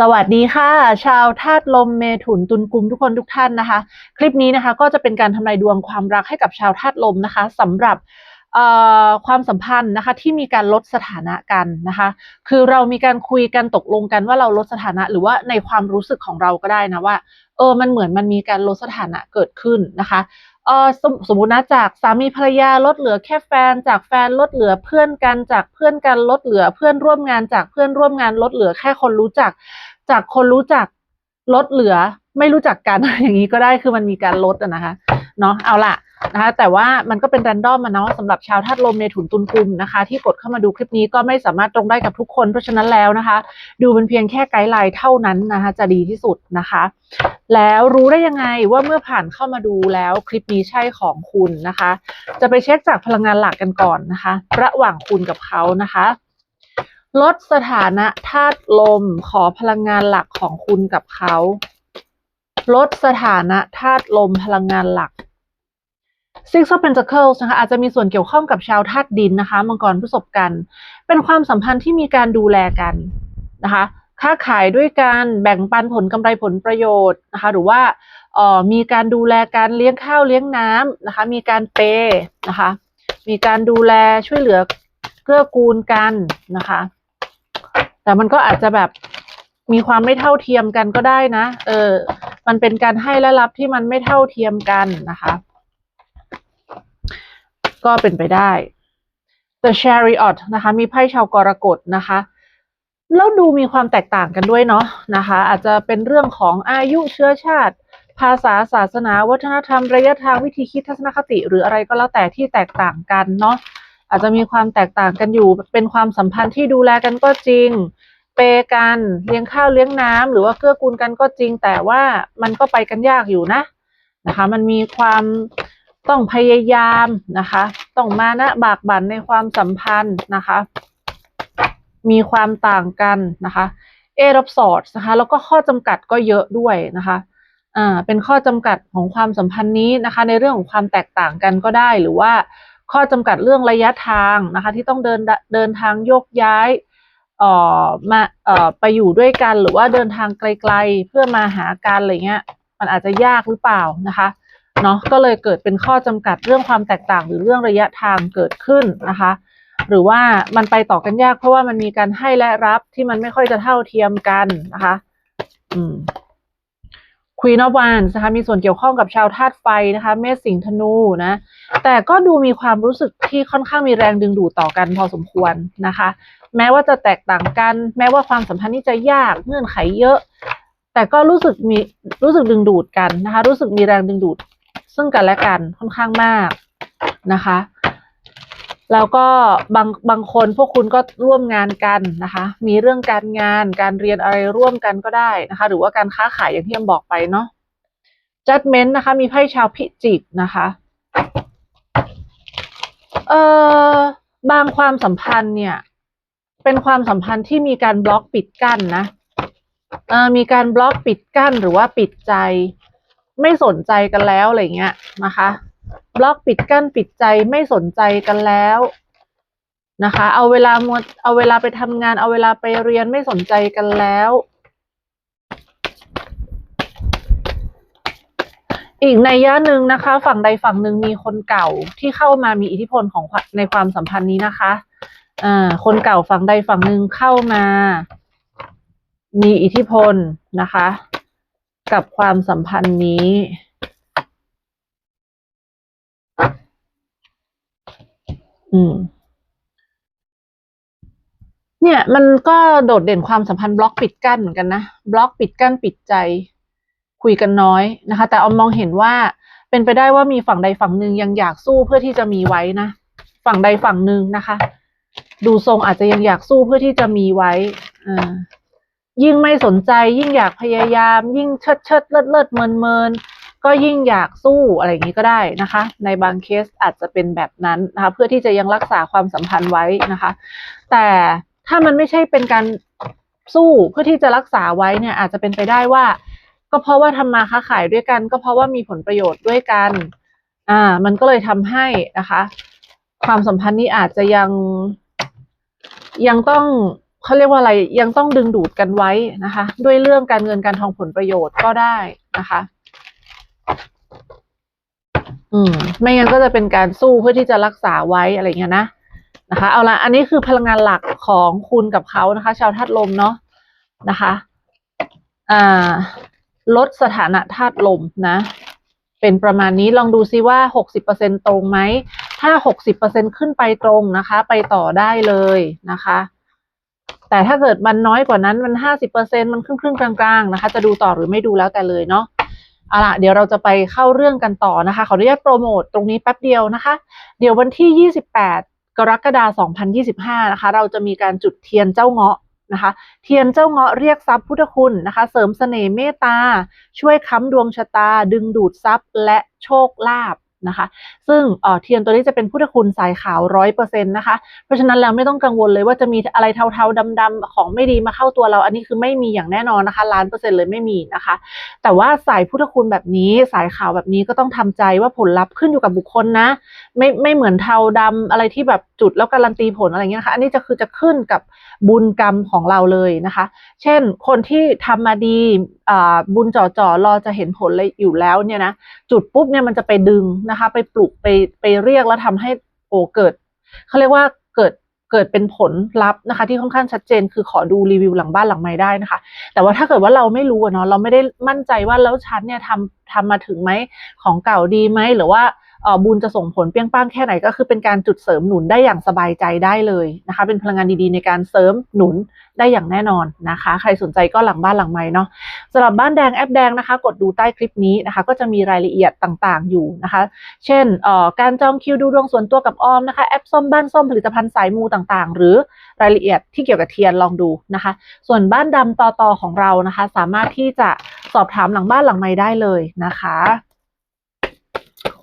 สวัสดีค่ะ ชาวธาตุลมเมถุนตุลกุมทุกคนทุกท่านนะคะ คลิปนี้นะคะก็จะเป็นการทำนายดวงความรักให้กับชาวธาตุลมนะคะสำหรับเอ่อความสัมพันธ์นะคะที่มีการลดสถานะกันนะคะ คือเรามีการคุยกันตกลงกันว่าเราลดสถานะ หรือว่าในความรู้สึกของเราก็ได้นะว่าเออมันเหมือนมันมีการลดสถานะเกิดขึ้นนะคะ เออสมสมมตินะจากสามีภรรยาลดเหลือแค่แฟน จากแฟนลดเหลือเพื่อนกันจากเพื่อนกันลดเหลือเพื่อนร่วมงานจากเพื่อนร่วมงานลดเหลือแค่คนรู้จัก จากคนรู้จักลดเหลือไม่รู้จักกันอย่างนี้ก็ได้คือมันมีการลดอะนะคะเนาะเอาล่ะนะคะแต่ว่ามันก็เป็นแรนดอมมาเนาะสำหรับชาวธาตุลมเมถุนตุลกุมนะคะ ที่กดเข้ามาดูคลิปนี้ก็ไม่สามารถตรงได้กับทุกคนเพราะฉะนั้นแล้วนะคะ ดูเป็นเพียงแค่ไกด์ไลน์เท่านั้นนะคะ จะดีที่สุดนะคะ แล้วรู้ได้ยังไงว่าเมื่อผ่านเข้ามาดูแล้วคลิปนี้ใช่ของคุณนะคะ จะไปเช็คจากพลังงานหลักกันก่อนนะคะ ระหว่างคุณกับเขานะคะลดสถานะธาตุลมขอพลังงานหลักของคุณกับเขาลดสถานะธาตุลมพลังงานหลัก Six of Pentacles นะคะอาจจะมีส่วนเกี่ยวข้องกับชาวธาตุดินนะคะ มังกรผู้ศพกัน เป็นความสัมพันธ์ที่มีการดูแลกันนะคะ ค้าขายด้วยกันแบ่งปันผลกำไรผลประโยชน์นะคะ หรือว่าออมีการดูแลการเลี้ยงข้าวเลี้ยงน้ำนะคะ มีการเปย์นะคะ มีการดูแลช่วยเหลือเกื้อกูลกันนะคะ แต่มันก็อาจจะแบบมีความไม่เท่าเทียมกันก็ได้นะ เออ มันเป็นการให้และรับที่มันไม่เท่าเทียมกันนะคะ ก็เป็นไปได้ The Chariot นะคะ มีไพ่ชาวกรกฎนะคะ แล้วดูมีความแตกต่างกันด้วยเนาะนะคะ อาจจะเป็นเรื่องของอายุเชื้อชาติ ภาษาศาสนา วัฒนธรรมระยะทางวิธีคิดทัศนคติ หรืออะไรก็แล้วแต่ที่แตกต่างกันเนาะอาจจะมีความแตกต่างกันอยู่ เป็นความสัมพันธ์ที่ดูแลกันก็จริง เปย์กันเลี้ยงข้าวเลี้ยงน้ำหรือว่าเกื้อกูลกันก็จริง แต่ว่ามันก็ไปกันยากอยู่นะนะคะ มันมีความต้องพยายามนะคะ ต้องมานะบากบั่นในความสัมพันธ์นะคะ มีความต่างกันนะคะเอรับสอดนะคะแล้วก็ข้อจำกัดก็เยอะด้วยนะคะอ่าเป็นข้อจำกัดของความสัมพันธ์นี้นะคะ ในเรื่องของความแตกต่างกันก็ได้ หรือว่าข้อจำกัดเรื่องระยะทางนะคะ ที่ต้องเดินเดินทางโยกย้ายเอ่อมาเอ่อไปอยู่ด้วยกันหรือว่าเดินทางไกลๆ เพื่อมาหากันอะไรเงี้ย มันอาจจะยากหรือเปล่านะคะเนาะก็เลยเกิดเป็นข้อจำกัดเรื่องความแตกต่างหรือเรื่องระยะทางเกิดขึ้นนะคะ หรือว่ามันไปต่อกันยากเพราะว่ามันมีการให้และรับที่มันไม่ค่อยจะเท่าเทียมกันนะคะอืม Queen of Wands นะคะมีส่วนเกี่ยวข้องกับชาวธาตุไฟนะคะเมษสิงห์ธนูนะแต่ก็ดูมีความรู้สึกที่ค่อนข้างมีแรงดึงดูดต่อกันพอสมควรนะคะ แม้ว่าจะแตกต่างกัน แม้ว่าความสัมพันธ์นี้จะยากเงื่อนไขเยอะ แต่ก็รู้สึกมีรู้สึกดึงดูดกันนะคะ รู้สึกมีแรงดึงดูดซึ่งกันและกันค่อนข้างมากนะคะ แล้วก็บางบางคนพวกคุณก็ร่วมงานกันนะคะ มีเรื่องการงานการเรียนอะไรร่วมกันก็ได้นะคะ หรือว่าการค้าขายอย่างที่เอ็มบอกไปเนาะ judgment นะคะ มีไพ่ชาวพิจิกนะคะเอ่อบางความสัมพันธ์เนี่ย เป็นความสัมพันธ์ที่มีการบล็อกปิดกั้นนะเอ่อมีการบล็อกปิดกั้นหรือว่าปิดใจ ไม่สนใจกันแล้วอะไรเงี้ยนะคะ บล็อกปิดกั้นปิดใจไม่สนใจกันแล้วนะคะ เอาเวลามัวเอาเวลาไปทำงาน เอาเวลาไปเรียนไม่สนใจกันแล้ว อีกในยยะหนึ่งนะคะ ฝั่งใดฝั่งหนึ่งมีคนเก่าที่เข้ามามีอิทธิพลของในความสัมพันธ์นี้นะคะอ่าคนเก่าฝั่งใดฝั่งหนึ่งเข้ามา มีอิทธิพลนะคะ กับความสัมพันธ์นี้ อืม เนี่ย มันก็โดดเด่นความสัมพันธ์บล็อกปิดกั้นเหมือนกันนะบล็อกปิดกั้นปิดใจ คุยกันน้อยนะคะ แต่ออมมองเห็นว่าเป็นไปได้ว่ามีฝั่งใดฝั่งหนึ่งยังอยากสู้เพื่อที่จะมีไว้นะฝั่งใดฝั่งหนึ่งนะคะ ดูทรงอาจจะยังอยากสู้เพื่อที่จะมีไว้อ่ายิ่งไม่สนใจ ยิ่งอยากพยายาม ยิ่งเชิดเชิดเลิศเลิศเมินเมิน ก็ยิ่งอยากสู้อะไรอย่างนี้ก็ได้นะคะ ในบางเคสอาจจะเป็นแบบนั้นนะคะ เพื่อที่จะยังรักษาความสัมพันธ์ไว้นะคะ แต่ถ้ามันไม่ใช่เป็นการสู้เพื่อที่จะรักษาไว้เนี่ย อาจจะเป็นไปได้ว่า ก็เพราะว่าทำมาค้าขายด้วยกัน ก็เพราะว่ามีผลประโยชน์ด้วยกัน อ่า มันก็เลยทำให้นะคะ ความสัมพันธ์นี้อาจจะยังยังต้องเขาเรียกว่าอะไรยังต้องดึงดูดกันไว้นะคะ ด้วยเรื่องการเงินการทองผลประโยชน์ก็ได้นะคะ อืม ไม่งั้นก็จะเป็นการสู้เพื่อที่จะรักษาไว้อะไรเงี้ยนะนะคะ เอาละอันนี้คือพลังงานหลักของคุณกับเขานะคะ ชาวธาตุลมเนาะนะคะอ่าลดสถานะธาตุลมนะ เป็นประมาณนี้ลองดูซิว่า 60%ตรงไหม ถ้า 60%ขึ้นไปตรงนะคะ ไปต่อได้เลยนะคะ แต่ถ้าเกิดมันน้อยกว่านั้นมัน 50%มันครึ่งครึ่งๆกลางๆนะคะ จะดูต่อหรือไม่ดูแล้วแต่เลยเนาะ เอาล่ะเดี๋ยวเราจะไปเข้าเรื่องกันต่อนะคะ ขออนุญาตโปรโมทตรงนี้แป๊บเดียวนะคะ เดี๋ยววันที่ 28 กรกฎาคม 2025 นะคะ เราจะมีการจุดเทียนเจ้าเงาะนะคะ เทียนเจ้าเงาะเรียกทรัพย์พุทธคุณนะคะ เสริมเสน่ห์เมตตา ช่วยค้ำดวงชะตา ดึงดูดทรัพย์และโชคลาภ นะคะ ซึ่งเทียนตัวนี้จะเป็นพุทธคุณสายขาวร้อยเปอร์เซ็นต์นะคะ เพราะฉะนั้นแล้วไม่ต้องกังวลเลยว่าจะมีอะไรเทาๆดำๆของไม่ดีมาเข้าตัวเรา อันนี้คือไม่มีอย่างแน่นอนนะคะล้านเปอร์เซ็นต์เลยไม่มีนะคะ แต่ว่าสายพุทธคุณแบบนี้สายขาวแบบนี้ก็ต้องทำใจว่าผลลัพธ์ขึ้นอยู่กับบุคคลนะ ไม่ไม่เหมือนเทาดำอะไรที่แบบจุดแล้วการันตีผลอะไรเงี้ยนะคะอันนี้จะคือจะขึ้นกับบุญกรรมของเราเลยนะคะ เช่นคนที่ทำมาดีบุญจ่อจ่อรอจะเห็นผลเลยอยู่แล้วเนี่ยนะจุดปุ๊บเนี่ยมันจะไปดึงนะคะ ไปปลุกไปไปเรียกแล้วทำให้โอ้เกิดเขาเรียกว่าเกิดเกิดเป็นผลลัพธ์นะคะ ที่ค่อนข้างชัดเจน คือขอดูรีวิวหลังบ้านหลังไม้ได้นะคะ แต่ว่าถ้าเกิดว่าเราไม่รู้เนาะเราไม่ได้มั่นใจว่าแล้วชั้นเนี่ยทำทำมาถึงไหมของเก่าดีไหมหรือว่า บุญจะส่งผลเปรี้ยงป้างแค่ไหนก็คือเป็นการจุดเสริมหนุนได้อย่างสบายใจได้เลยนะคะ เป็นพลังงานดีๆ ในการเสริมหนุนได้อย่างแน่นอนนะคะ ใครสนใจก็หลังบ้านหลังไม้เนาะสำหรับบ้านแดงแอปแดงนะคะ กดดูใต้คลิปนี้นะคะ ก็จะมีรายละเอียดต่างๆ อยู่นะคะ เช่นการจองคิวดูดวงส่วนตัวกับออมนะคะแอปส้มบ้านส้มผลิตภัณฑ์สายมูต่างๆ หรือรายละเอียดที่เกี่ยวกับเทียนลองดูนะคะ ส่วนบ้านดำต่อตอของเรานะคะ สามารถที่จะสอบถามหลังบ้านหลังไม้ได้เลยนะคะ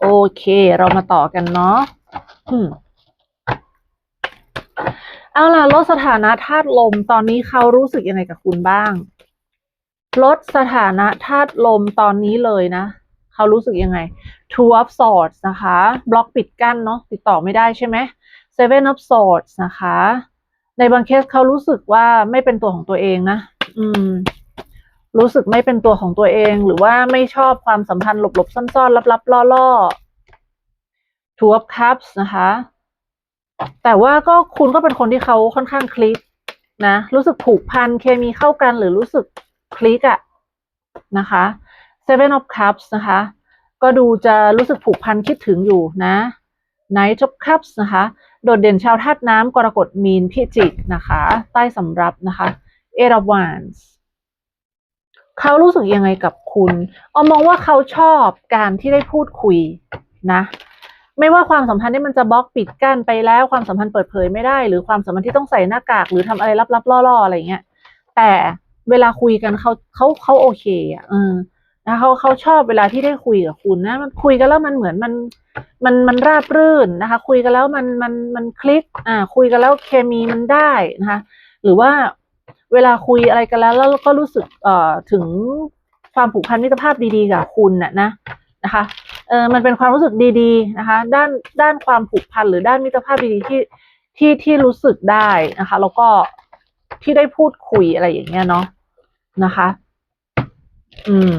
โอเค เรามาต่อกันเนาะอืมเอาล่ะลดสถานะธาตุลมตอนนี้เขารู้สึกยังไงกับคุณบ้าง ลดสถานะธาตุลมตอนนี้เลยนะเขารู้สึกยังไง Two of Swords นะคะ บล็อกปิดกั้นเนาะติดต่อไม่ได้ใช่ไหม Seven of Swords นะคะ ในบางเคสเขารู้สึกว่าไม่เป็นตัวของตัวเองนะ อืม รู้สึกไม่เป็นตัวของตัวเอง หรือว่าไม่ชอบความสัมพันธ์หลบๆซ่อนๆลับๆล่อๆ Two of Cups นะคะ แต่ว่าก็คุณก็เป็นคนที่เขาค่อนข้างคลิกนะ รู้สึกผูกพันเคมีเข้ากัน หรือรู้สึกคลิกอะนะคะ Seven of Cups นะคะ ก็ดูจะรู้สึกผูกพันคิดถึงอยู่นะ Knight of Cups นะคะ โดดเด่นชาวธาตุน้ำกรกฎมีนพิจิกนะคะ ใต้สำรับนะคะ Eight of Wands เขารู้สึกยังไงกับคุณออมมองว่าเขาชอบการที่ได้พูดคุยนะ ไม่ว่าความสัมพันธ์ที่มันจะบล็อกปิดกั้นไปแล้วความสัมพันธ์เปิดเผยไม่ได้ หรือความสัมพันธ์ที่ต้องใส่หน้ากาก หรือทำอะไรลับๆล่อๆอะไรเงี้ย แต่เวลาคุยกันเขาเขาเขาโอเคอะเออนะเขาเขาชอบเวลาที่ได้คุยกับคุณนะ มันคุยกันแล้วมันเหมือนมันมันมันราบรื่นนะคะ คุยกันแล้วมันมันมันคลิกอ่าคุยกันแล้วเคมีมันได้นะคะ หรือว่า เวลาคุยอะไรกันแล้ว แล้วก็รู้สึกเอ่อถึงความผูกพันมิตรภาพดีๆกับคุณน่ะนะนะคะเออมันเป็นความรู้สึกดีๆนะคะ ด้านด้านความผูกพันหรือด้านมิตรภาพดีๆที่ที่ที่รู้สึกได้นะคะ แล้วก็ที่ได้พูดคุยอะไรอย่างเงี้ยเนาะนะคะ อืม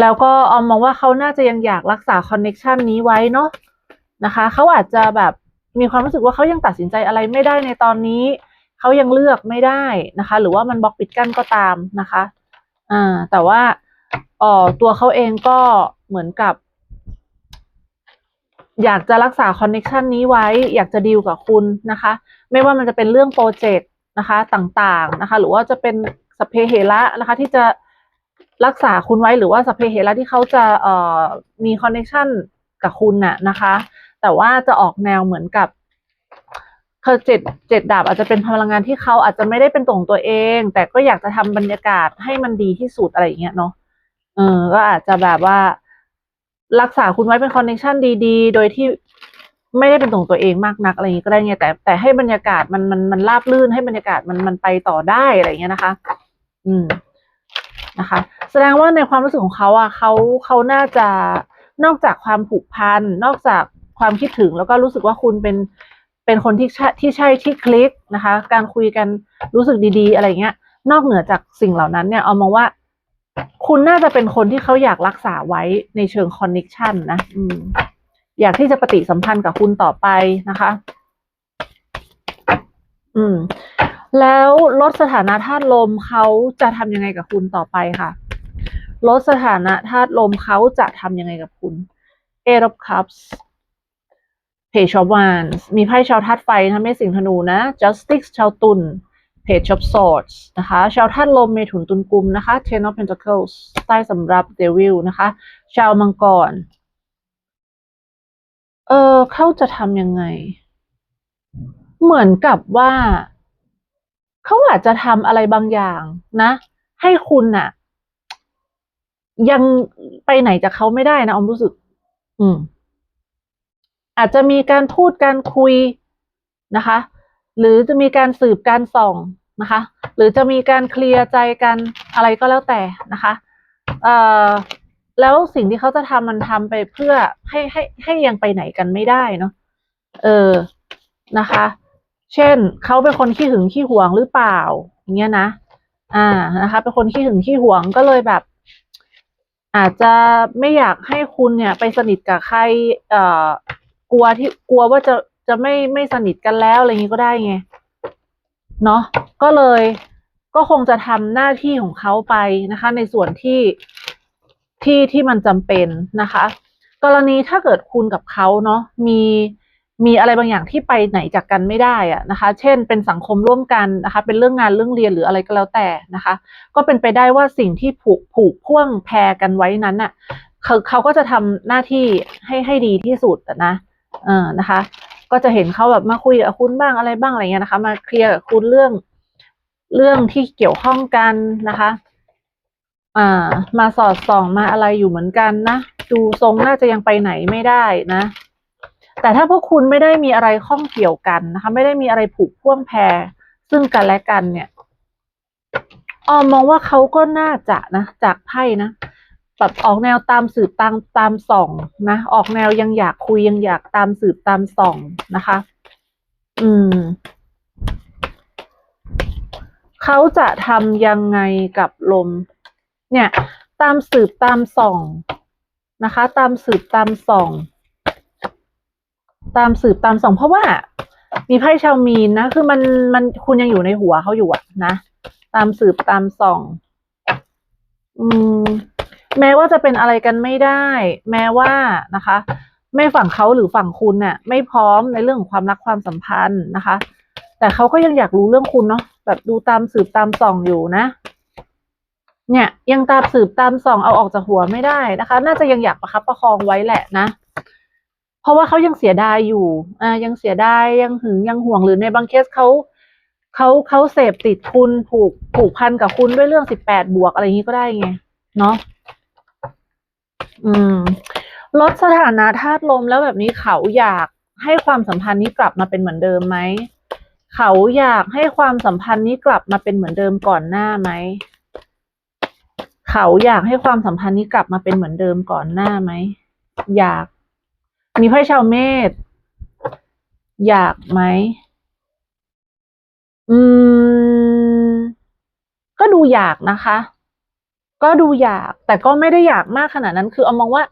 แล้วก็ออมมองว่าเขาน่าจะยังอยากรักษาคอนเน็ชันนี้ไว้เนาะนะคะเขาอาจจะแบบมีความรู้สึกว่าเขายังตัดสินใจอะไรไม่ได้ในตอนนี้ เขายังเลือกไม่ได้นะคะ หรือว่ามันบล็อกปิดกั้นก็ตามนะคะอ่าแต่ว่าออตัวเขาเองก็เหมือนกับ อยากจะรักษาคอนเน็ชันนี้ไว้ อยากจะดีลกับคุณนะคะ ไม่ว่ามันจะเป็นเรื่องโปรเจกต์นะคะต่างๆนะคะ หรือว่าจะเป็นสเพเหระนะคะ ที่จะรักษาคุณไว้หรือว่าสเพเหระที่เขาจะเอ่อมีคอนเน็ชันกับคุณน่ะนะคะ แต่ว่าจะออกแนวเหมือนกับ คือเจ็ดเจ็ดดาบอาจจะเป็นพลังงานที่เขาอาจจะไม่ได้เป็นตัวของตัวเอง แต่ก็อยากจะทำบรรยากาศให้มันดีที่สุดอะไรอย่างเงี้ยเนาะเออก็อาจจะแบบว่า รักษาคุณไว้เป็นคอนเนคชันดีๆ โดยที่ไม่ได้เป็นตัวของตัวเองมากนักอะไรอย่างงี้ก็ได้ไงแต่แต่ให้บรรยากาศมันมันมันราบลื่นให้บรรยากาศมันมันไปต่อได้อะไรอย่างเงี้ยนะคะ อืมนะคะ แสดงว่าในความรู้สึกของเขาอะเขาเขาน่าจะนอกจากความผูกพันนอกจากความคิดถึงแล้วก็รู้สึกว่าคุณเป็น เป็นคนที่ใช่ที่ใช่ที่คลิกนะคะ การคุยกันรู้สึกดีๆ อะไรเงี้ย นอกเหนือจากสิ่งเหล่านั้นเนี่ยเอามองว่า คุณน่าจะเป็นคนที่เขาอยากรักษาไว้ในเชิงคอนเน็ชันนะอืมอยากที่จะปฏิสัมพันธ์กับคุณต่อไปนะคะ อืม แล้วลดสถานะธาตุลมเขาจะทำยังไงกับคุณต่อไปค่ะ ลดสถานะธาตุลมเขาจะทำยังไงกับคุณ Eight of Cups Page of Wands มีไพ่ชาวธาตุไฟทำให้สิงห์ธนูนะ Justice ชาวตุล Page of Swords นะคะ ชาวธาตุลมเมถุนตุลกุมนะคะ Ten of Pentacles ใต้สำหรับ Devil นะคะ ชาวมังกร เออเขาจะทำยังไง เหมือนกับว่า เขาอาจจะทำอะไรบางอย่างนะ ให้คุณน่ะ ยังไปไหนจากเขาไม่ได้นะออมรู้สึก อืม อาจจะมีการพูดการคุยนะคะ หรือจะมีการสืบการส่องนะคะ หรือจะมีการเคลียร์ใจกันอะไรก็แล้วแต่นะคะเอ่อแล้วสิ่งที่เขาจะทำมันทำไปเพื่อให้ให้ให้ยังไปไหนกันไม่ได้เนาะเออนะคะ เช่นเขาเป็นคนขี้หึงขี้หวงหรือเปล่าย่างเงี้ยนะ อ่านะคะเป็นคนขี้หึงขี้หวงก็เลยแบบ อาจจะไม่อยากให้คุณเนี่ยไปสนิทกับใครเอ่อ กลัวที่กลัวว่าจะจะไม่ไม่สนิทกันแล้วอะไรอย่างงี้ก็ได้ไงเนาะก็เลยก็คงจะทำหน้าที่ของเขาไปนะคะ ในส่วนที่ที่ที่มันจำเป็นนะคะ กรณีถ้าเกิดคุณกับเขาเนาะมีมีอะไรบางอย่างที่ไปไหนจากกันไม่ได้อะนะคะ เช่น เป็นสังคมร่วมกันนะคะ เป็นเรื่องงานเรื่องเรียนหรืออะไรก็แล้วแต่นะคะ ก็เป็นไปได้ว่าสิ่งที่ผูกผูกพ่วงแพรกันไว้นั้นน่ะเขาเขาก็จะทำหน้าที่ให้ให้ดีที่สุดนะ เออนะคะ ก็จะเห็นเขาแบบมาคุยกับคุณบ้างอะไรบ้างอะไรเงี้ยนะคะ มาเคลียร์กับคุณเรื่องเรื่องที่เกี่ยวข้องกันนะคะอ่ามาสอดส่องมาอะไรอยู่เหมือนกันนะดูทรงน่าจะยังไปไหนไม่ได้นะ แต่ถ้าพวกคุณไม่ได้มีอะไรข้องเกี่ยวกันนะคะ ไม่ได้มีอะไรผูกพ่วงแพรซึ่งกันและกันเนี่ยออมมองว่าเขาก็น่าจะนะ จากไพ่นะ แบบออกแนวตามสืบตามตามส่องนะ ออกแนวยังอยากคุยยังอยากตามสืบตามส่องนะคะ อืม เขาจะทำยังไงกับลม เนี่ย ตามสืบตามส่องนะคะ ตามสืบตามส่อง ตามสืบตามส่อง เพราะว่า มีไพ่ชาวมีนนะ คือมันมันคุณยังอยู่ในหัวเขาอยู่อะนะ ตามสืบตามส่อง อืม แม้ว่าจะเป็นอะไรกันไม่ได้ แม้ว่านะคะ ไม่ฝั่งเขาหรือฝั่งคุณเนี่ยไม่พร้อมในเรื่องของความรักความสัมพันธ์นะคะ แต่เขาก็ยังอยากรู้เรื่องคุณเนาะแบบดูตามสืบตามส่องอยู่นะ เนี่ยยังตามสืบตามส่องเอาออกจากหัวไม่ได้นะคะ น่าจะยังอยากประคับประคองไว้แหละนะ เพราะว่าเขายังเสียดายอยู่อ่ายังเสียดายยังหึงยังห่วงหรือในบางเคสเขาเขาเขาเสพติดคุณผูกผูกพันกับคุณด้วยเรื่องสิบแปดบวกอะไรอย่างนี้ก็ได้ไง เนาะ อืม ลดสถานะธาตุลมแล้วแบบนี้เขาอยากให้ความสัมพันธ์นี้กลับมาเป็นเหมือนเดิมไหม เขาอยากให้ความสัมพันธ์นี้กลับมาเป็นเหมือนเดิมก่อนหน้าไหม เขาอยากให้ความสัมพันธ์นี้กลับมาเป็นเหมือนเดิมก่อนหน้าไหม อยาก มีไพ่ชาวเมษ อยากไหม อืม ก็ดูอยากนะคะ ก็ดูอยากแต่ก็ไม่ได้อยากมากขนาดนั้น คือเอามองว่า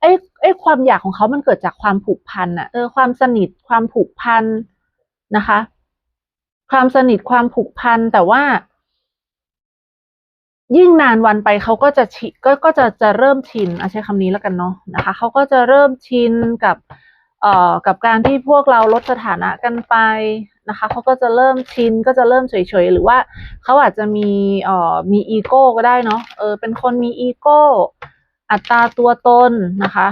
ไอ้ไอ้ความอยากของเขามันเกิดจากความผูกพันอะเออความสนิทความผูกพันนะคะ ความสนิทความผูกพันแต่ว่า ยิ่งนานวันไปเขาก็จะชิก็ก็จะจะเริ่มชินอาใช้คำนี้แล้วกันเนาะนะคะเขาก็จะเริ่มชินกับเอ่อกับการที่พวกเราลดสถานะกันไป นะคะเขาก็จะเริ่มชินก็จะเริ่มเฉยๆ หรือว่าเขาอาจจะมีเอ่อมีอีโก้ก็ได้เนาะเออเป็นคนมีอีโก้ อัตราตัวตนนะคะ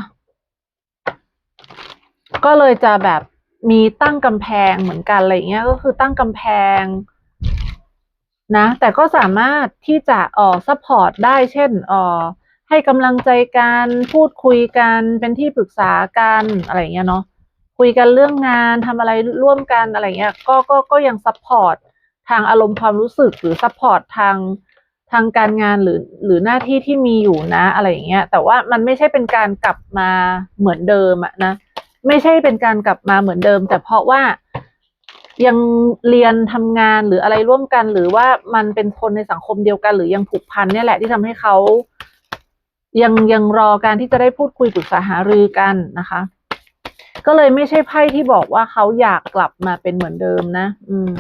ก็เลยจะแบบมีตั้งกำแพงเหมือนกันอะไรเงี้ยก็คือตั้งกำแพงนะแต่ก็สามารถที่จะเอ่อซัพพอร์ตได้เช่นเอ่อให้กำลังใจกันพูดคุยกันเป็นที่ปรึกษากันอะไรเงี้ยเนาะ คุยกันเรื่องงานทำอะไรร่วมกันอะไรเงี้ยก็ก็ก็ยังซัพพอร์ตทางอารมณ์ความรู้สึกหรือซัพพอร์ตทางทางการงานหรือหรือหน้าที่ที่มีอยู่นะอะไรอย่างเงี้ยแต่ว่ามันไม่ใช่เป็นการกลับมาเหมือนเดิมอะนะไม่ใช่เป็นการกลับมาเหมือนเดิม แต่เพราะว่ายังเรียนทำงานหรืออะไรร่วมกัน หรือว่ามันเป็นคนในสังคมเดียวกัน หรือยังผูกพันเนี่ยแหละที่ทำให้เขายังยังรอการที่จะได้พูดคุยปรึกษาหารือกันนะคะ ก็เลยไม่ใช่ไพ่ที่บอกว่าเขาอยากกลับมาเป็นเหมือนเดิมนะ อืม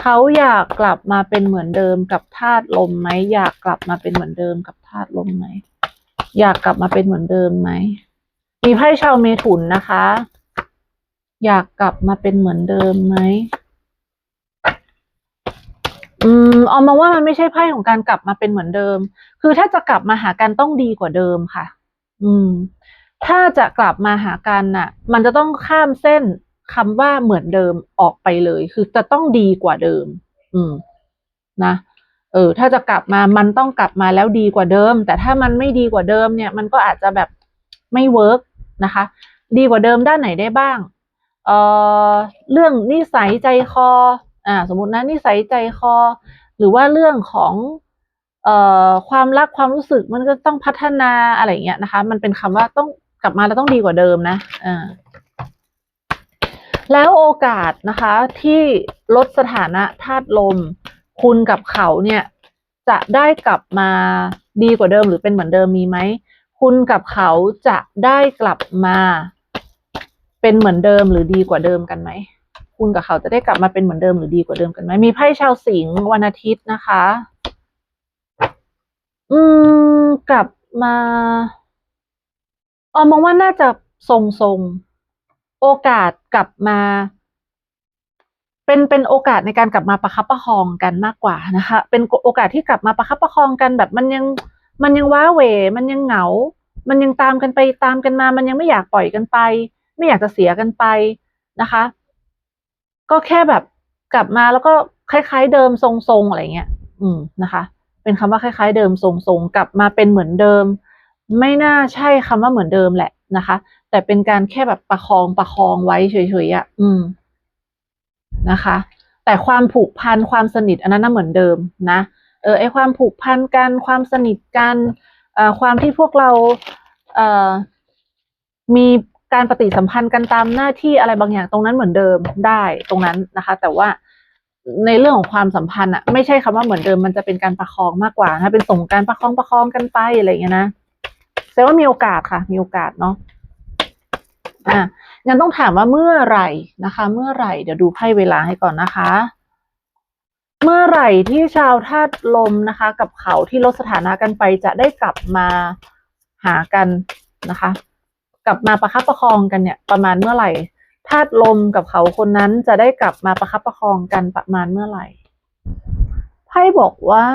เขาอยากกลับมาเป็นเหมือนเดิมกับธาตุลมไหมอยากกลับมาเป็นเหมือนเดิมกับธาตุลมไหมอยากกลับมาเป็นเหมือนเดิมไหมมีไพ่ชาวเมถุนนะคะ อยากกลับมาเป็นเหมือนเดิมไหมอืมเอามาว่ามันไม่ใช่ไพ่ของการกลับมาเป็นเหมือนเดิม คือถ้าจะกลับมาหากันต้องดีกว่าเดิมค่ะ อืม ถ้าจะกลับมาหากันน่ะ มันจะต้องข้ามเส้นคำว่าเหมือนเดิมออกไปเลย คือจะต้องดีกว่าเดิม อืม นะ เออ ถ้าจะกลับมา มันต้องกลับมาแล้วดีกว่าเดิม แต่ถ้ามันไม่ดีกว่าเดิมเนี่ย มันก็อาจจะแบบไม่เวิร์กนะคะ ดีกว่าเดิมด้านไหนได้บ้าง เออเรื่องนิสัยใจคอ อ่า สมมตินะ นิสัยใจคอ หรือว่าเรื่องของเอ่อความรักความรู้สึกมันก็ต้องพัฒนาอะไรเงี้ยนะคะ มันเป็นคำว่าต้อง ลับมาแล้วต้องดีกว่าเดิมนะอ่าแล้วโอกาสนะคะ ที่ลดสถานะธาตุลม คุณกับเขาเนี่ย จะได้กลับมาดีกว่าเดิมหรือเป็นเหมือนเดิมมีไหมคุณกับเขาจะได้กลับมาเป็นเหมือนเดิมหรือดีกว่าเดิมกันไหมคุณกับเขาจะได้กลับมาเป็นเหมือนเดิมหรือดีกว่าเดิมกันไหมมีไพ่ชาวสิงห์วันอาทิตย์นะคะ อืมกลับมา ออมองว่าน่าจะทรงๆ โอกาสกลับมา เป็นเป็นโอกาสในการกลับมาประคับประคองกันมากกว่านะคะ เป็นโอกาสที่กลับมาประคับประคองกันแบบมันยังมันยังว้าเหวมันยังเหงา มันยังตามกันไปตามกันมา มันยังไม่อยากปล่อยกันไป ไม่อยากจะเสียกันไปนะคะ ก็แค่แบบกลับมาแล้วก็คล้าย ๆ เดิมทรงๆอะไรเงี้ย อืมนะคะ เป็นคำว่าคล้าย ๆ เดิมทรงๆกลับมาเป็นเหมือนเดิม ไม่น่าใช่คำว่าเหมือนเดิมแหละนะคะ แต่เป็นการแค่แบบประคองประคองไว้เฉยๆอะอืมนะคะ แต่ความผูกพันความสนิทอันนั้นน่ะเหมือนเดิมนะเออไอความผูกพันกันความสนิทกันเอ่อความที่พวกเราเอ่อมีการปฏิสัมพันธ์กันตามหน้าที่อะไรบางอย่างตรงนั้นเหมือนเดิมได้ตรงนั้นนะคะ แต่ว่าในเรื่องของความสัมพันธ์อะไม่ใช่คำว่าเหมือนเดิมมันจะเป็นการประคองมากกว่านะเป็นส่งการประคองประคองกันไปอะไรอย่างเงี้ยนะ แสดงว่ามีโอกาสค่ะ มีโอกาสเนาะอะงั้นต้องถามว่าเมื่อไหร่นะคะ เมื่อไหร่เดี๋ยวดูไพ่เวลาให้ก่อนนะคะ เมื่อไหร่ที่ชาวธาตุลมนะคะ กับเขาที่ลดสถานะกันไปจะได้กลับมาหากันนะคะ กลับมาประคับประคองกันเนี่ย ประมาณเมื่อไหร่ธาตุลมกับเขาคนนั้นจะได้กลับมาประคับประคองกันประมาณเมื่อไหร่ไพ่บอกว่า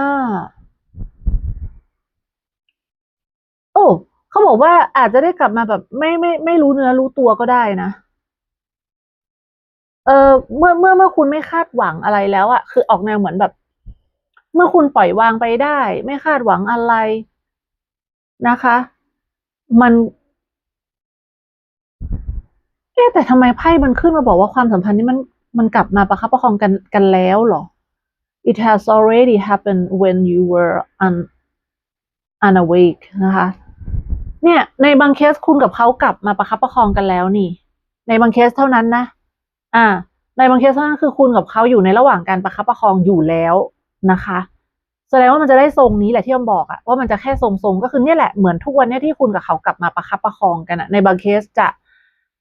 โอ้ เขาบอกว่าอาจจะได้กลับมาแบบ ไม่ไม่ไม่รู้เนื้อรู้ตัวก็ได้นะ เออเมื่อเมื่อเมื่อคุณไม่คาดหวังอะไรแล้วอะคือออกแนวเหมือนแบบ เมื่อคุณปล่อยวางไปได้ ไม่คาดหวังอะไรนะคะ มันเอ๊แต่ทำไมไพ่มันขึ้นมาบอกว่าความสัมพันธ์นี้มันมันกลับมาประคับประคองกันกันแล้วหรอ It has already happened when you were un unawake นะคะ เนี่ย ในบางเคสคุณกับเขากลับมาประคับประคองกันแล้วนี่ ในบางเคสเท่านั้นนะอ่า ในบางเคสเท่านั้นคือคุณกับเขาอยู่ในระหว่างการประคับประคองอยู่แล้วนะคะแสดงว่ามันจะได้ทรงนี้แหละที่อมบอกอะว่ามันจะแค่ทรงๆก็คือเนี่ยแหละเหมือนทุกวันเนี้ยที่คุณกับเขากลับมาประคับประคองกันอะในบางเคสจะ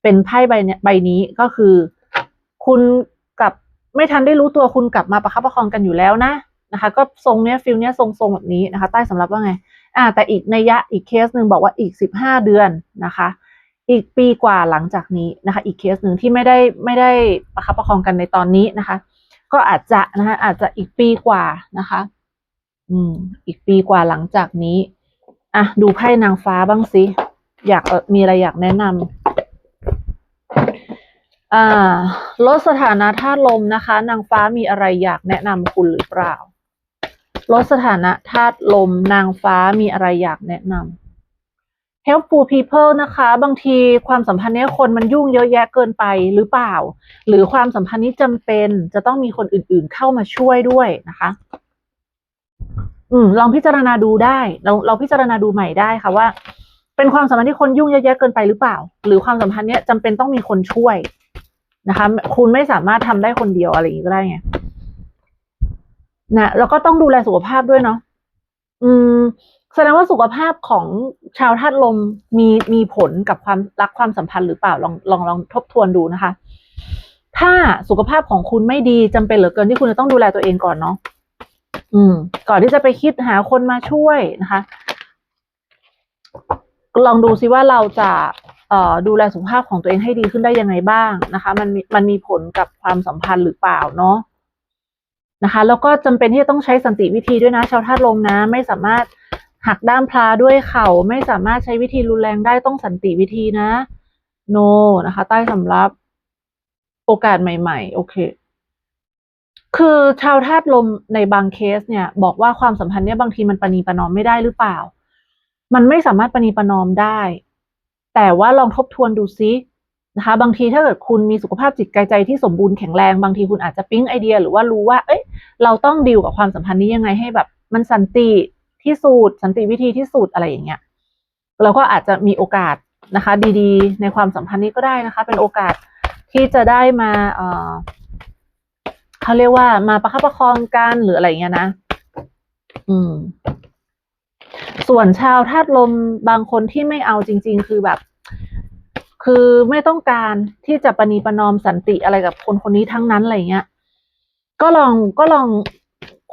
เป็นไพ่ใบเนี้ยใบนี้ก็คือ คุณกับไม่ทันได้รู้ตัวคุณกลับมาประคับประคองกันอยู่แล้วนะนะคะ ก็ทรงเนี้ยฟิลเนี้ยทรงๆแบบนี้นะคะ ใต้สำรับว่าไง อ่าแต่อีกในยะอีกเคสหนึ่งบอกว่าอีกสิบห้าเดือนนะคะ อีกปีกว่าหลังจากนี้นะคะ อีกเคสหนึ่งที่ไม่ได้ไม่ได้ประคับประคองกันในตอนนี้นะคะ ก็อาจจะนะคะอาจจะอีกปีกว่านะคะ อืม อีกปีกว่าหลังจากนี้อะดูไพ่นางฟ้าบ้างสิอยากมีอะไรอยากแนะนำอ่าลดสถานะธาตุลมนะคะ นางฟ้ามีอะไรอยากแนะนำคุณหรือเปล่า ลดสถานะธาตุลมนางฟ้ามีอะไรอยากแนะนำ helpful people นะคะ บางทีความสัมพันธ์เนี้ยคนมันยุ่งเยอะแยะเกินไปหรือเปล่า หรือความสัมพันธ์นี้จำเป็นจะต้องมีคนอื่นๆเข้ามาช่วยด้วยนะคะ อืม ลองพิจารณาดูได้ เราเราพิจารณาดูใหม่ได้ค่ะว่า เป็นความสัมพันธ์ที่คนยุ่งเยอะแยะเกินไปหรือเปล่า หรือความสัมพันธ์เนี้ยจำเป็นต้องมีคนช่วยนะคะ คุณไม่สามารถทำได้คนเดียวอะไรอย่างนี้ก็ได้ไง นะแล้วก็ต้องดูแลสุขภาพด้วยเนาะอืมแสดงว่าสุขภาพของชาวธาตุลมมีมีผลกับความรักความสัมพันธ์หรือเปล่าลองลองลองทบทวนดูนะคะ ถ้าสุขภาพของคุณไม่ดีจำเป็นเหลือเกินที่คุณจะต้องดูแลตัวเองก่อนเนาะอืม ก่อนที่จะไปคิดหาคนมาช่วยนะคะ ลองดูซิว่าเราจะเอ่อดูแลสุขภาพของตัวเองให้ดีขึ้นได้ยังไงบ้างนะคะ มันมีมันมีผลกับความสัมพันธ์หรือเปล่าเนาะ นะคะแล้วก็จำเป็นที่จะต้องใช้สันติวิธีด้วยนะ ชาวธาตุลมนะ ไม่สามารถหักด้ามพลาด้วยเข่าไม่สามารถใช้วิธีรุนแรงได้ต้องสันติวิธีนะ โน นะคะ ใต้สำรับโอกาสใหม่ ๆ โอเค คือชาวธาตุลมในบางเคสเนี่ย บอกว่าความสัมพันธ์เนี่ยบางทีมันประนีประนอมไม่ได้หรือเปล่า มันไม่สามารถประนีประนอมได้ แต่ว่าลองทบทวนดูซินะคะ บางทีถ้าเกิดคุณมีสุขภาพจิตกายใจที่สมบูรณ์แข็งแรงบางทีคุณอาจจะปิ๊งไอเดีย หรือว่ารู้ว่า เอ้ย เราต้องดีลกับความสัมพันธ์นี้ยังไงให้แบบ มันสันติที่สุดสันติวิธีที่สุดอะไรอย่างเงี้ยเราก็อาจจะมีโอกาสนะคะ ดีๆ ในความสัมพันธ์นี้ก็ได้นะคะ เป็นโอกาสที่จะได้มาเออเขาเรียกว่ามาประคับประคองกันหรืออะไรเงี้ยนะ อืม ส่วนชาวธาตุลมบางคนที่ไม่เอาจริง ๆ คือแบบ คือไม่ต้องการที่จะประนีประนอมสันติอะไรกับคนคนนี้ทั้งนั้นอะไรเงี้ย ก็ลองก็ลอง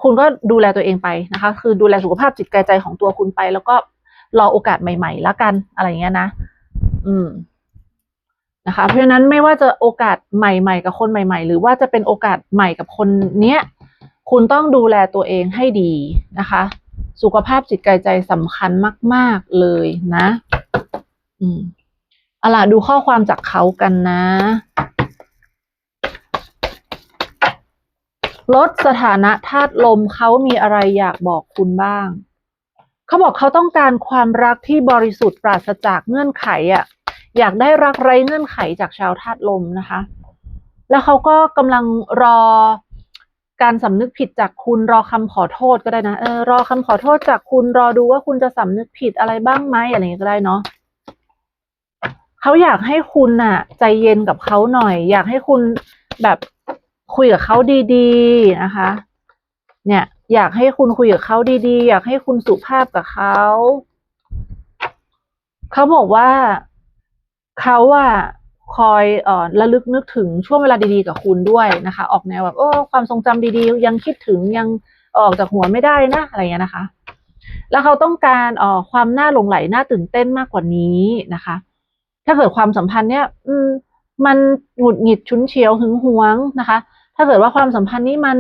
คุณก็ดูแลตัวเองไปนะคะ คือดูแลสุขภาพจิตกายใจของตัวคุณไป แล้วก็รอโอกาสใหม่ ๆ แล้วกันอะไรเงี้ยนะ อืมนะคะ เพราะฉะนั้นไม่ว่าจะโอกาสใหม่ ๆ กับคนใหม่ ๆ หรือว่าจะเป็นโอกาสใหม่กับคนเนี้ย คุณต้องดูแลตัวเองให้ดีนะคะ สุขภาพจิตกายใจสำคัญมาก ๆ เลยนะ อืมเอาล่ะดูข้อความจากเขากันนะ ลดสถานะธาตุลมเขามีอะไรอยากบอกคุณบ้าง เขาบอกเขาต้องการความรักที่บริสุทธิ์ปราศจากเงื่อนไขอะ่ะ อยากได้รักไร้เงื่อนไขจากชาวธาตุลมนะคะ แล้วเขาก็กำลังรอการสำนึกผิดจากคุณรอคำขอโทษก็ได้นะเออรอคำขอโทษจากคุณรอดูว่าคุณจะสำนึกผิดอะไรบ้างไหมอะไรอย่างนี้ก็ได้เนาะเขาอยากให้คุณน่ะ ใจเย็นกับเขาหน่อย อยากให้คุณแบบ คุยกับเขาดีๆนะคะ เนี่ย อยากให้คุณคุยกับเขาดี ๆ อยากให้คุณสุภาพกับเขาเขาบอกว่าเขาอะคอยเอ่อระลึกนึกถึงช่วงเวลาดีๆกับคุณด้วยนะคะ ออกแนวแบบโอ้ความทรงจำดีๆ ยังคิดถึงยังออกจากหัวไม่ได้นะอะไรเงี้ยนะคะ แล้วเขาต้องการเอ่อความน่าหลงไหลน่าตื่นเต้นมากกว่านี้นะคะ ถ้าเกิดความสัมพันธ์เนี้ยอืมมันหงุดหงิดชุนเฉียวหึงหวงนะคะ ถ้าเกิดว่าความสัมพันธ์นี้มัน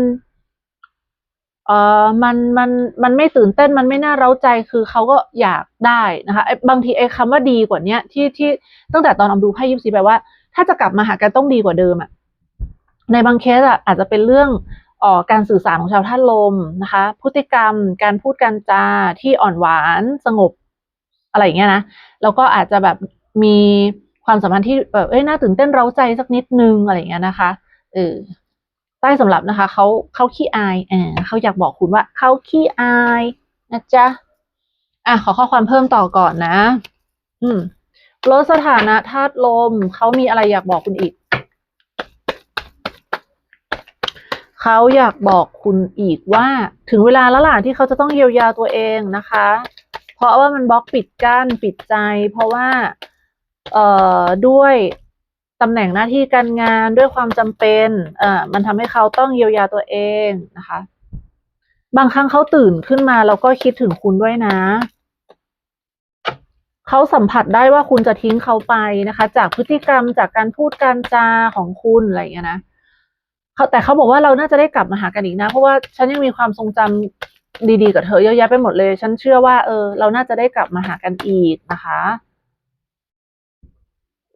เอ่อมันมันมันไม่ตื่นเต้นมันไม่น่าเร้าใจคือเขาก็อยากได้นะคะไอ้บางทีไอ้คำว่าดีกว่าเนี้ยที่ที่ตั้งแต่ตอนออมดูไพ่ยิปซีแปลว่า ถ้าจะกลับมาหากันต้องดีกว่าเดิมอะในบางเคสอะอาจจะเป็นเรื่องอ่อการสื่อสารของชาวท่านลมนะคะ พฤติกรรมการพูดการจาที่อ่อนหวานสงบอะไรอย่างเงี้ยนะแล้วก็อาจจะแบบมีความสัมพันธ์ที่แบบเอ้ยน่าตื่นเต้นเร้าใจสักนิดนึงอะไรอย่างเงี้ยนะคะเออ ใต้สำหรับนะคะเขาเขาขี้อายอ่าเขาอยากบอกคุณว่าเขาขี้อายนะจ๊ะอะขอข้อความเพิ่มต่อก่อนนะ อืมลดสถานะธาตุลมเขามีอะไรอยากบอกคุณอีกเขาอยากบอกคุณอีกว่าถึงเวลาแล้วล่ะที่เขาจะต้องเยียวยาตัวเองนะคะ เพราะว่ามันบล็อกปิดกั้นปิดใจ เพราะว่า เอ่อด้วย ตำแหน่งหน้าที่การงานด้วยความจำเป็นเอ่อมันทำให้เขาต้องเยียวยาตัวเองนะคะ บางครั้งเขาตื่นขึ้นมาแล้วก็คิดถึงคุณด้วยนะเขาสัมผัสได้ว่าคุณจะทิ้งเขาไปนะคะ จากพฤติกรรมจากการพูดการจาของคุณอะไรอย่างเงี้นะเขาแต่เขาบอกว่าเราน่าจะได้กลับมาหากันอีกนะ เพราะว่าฉันยังมีความทรงจำดีๆ กับเธอเยอะแยะไปหมดเลย ฉันเชื่อว่าเออเราน่าจะได้กลับมาหากันอีกนะคะ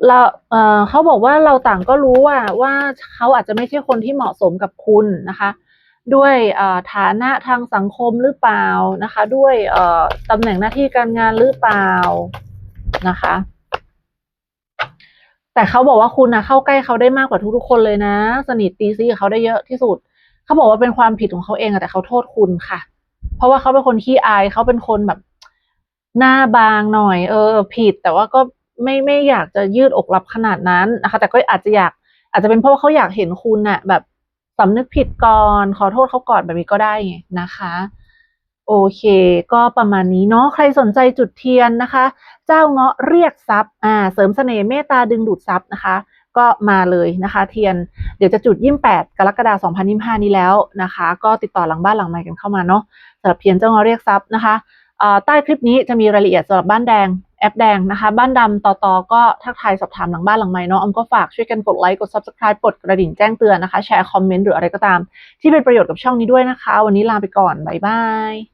เราเอ่อเขาบอกว่าเราต่างก็รู้ว่าว่าเขาอาจจะไม่ใช่คนที่เหมาะสมกับคุณนะคะ ด้วยฐานะทางสังคมหรือเปล่านะคะ ด้วยตำแหน่งหน้าที่การงานหรือเปล่านะคะ แต่เขาบอกว่าคุณนะเข้าใกล้เขาได้มากกว่าทุกๆคนเลยนะ สนิทตีซีกับเขาได้เยอะที่สุด เขาบอกว่าเป็นความผิดของเขาเองแต่เขาโทษคุณค่ะ เพราะว่าเขาเป็นคนขี้อายเขาเป็นคนแบบหน้าบางหน่อย เออ ผิดแต่ว่าก็ ไม่ไม่อยากจะยืดอกรับขนาดนั้นนะคะ แต่ก็อาจจะอยากอาจจะเป็นเพราะว่าเขาอยากเห็นคุณน่ะ แบบสำนึกผิดก่อนขอโทษเขาก่อนแบบนี้ก็ได้ไงนะคะ โอเค ก็ประมาณนี้เนาะใครสนใจจุดเทียนนะคะ เจ้าเงาะเรียกทรัพย์อ่าเสริมเสน่ห์เมตตาดึงดูดทรัพย์นะคะ ก็มาเลยนะคะ เทียนเดี๋ยวจะจุด28กรกฎาคม2025 นี้แล้วนะคะ ก็ติดต่อหลังบ้านหลังใหม่กันเข้ามาเนาะสำหรับเทียนเจ้าเงาะเรียกทรัพย์นะคะใต้คลิปนี้จะมีรายละเอียดสำหรับบ้านแดง แอปแดงนะคะ บ้านดำต่อต่อก็ทักทายสอบถามหลังบ้านหลังไม่เนาะออมก็ฝากช่วยกันกดไลค์กด subscribe กดกระดิ่งแจ้งเตือนนะคะ แชร์คอมเมนต์หรืออะไรก็ตาม ที่เป็นประโยชน์กับช่องนี้ด้วยนะคะ วันนี้ลาไปก่อนบ๊ายบาย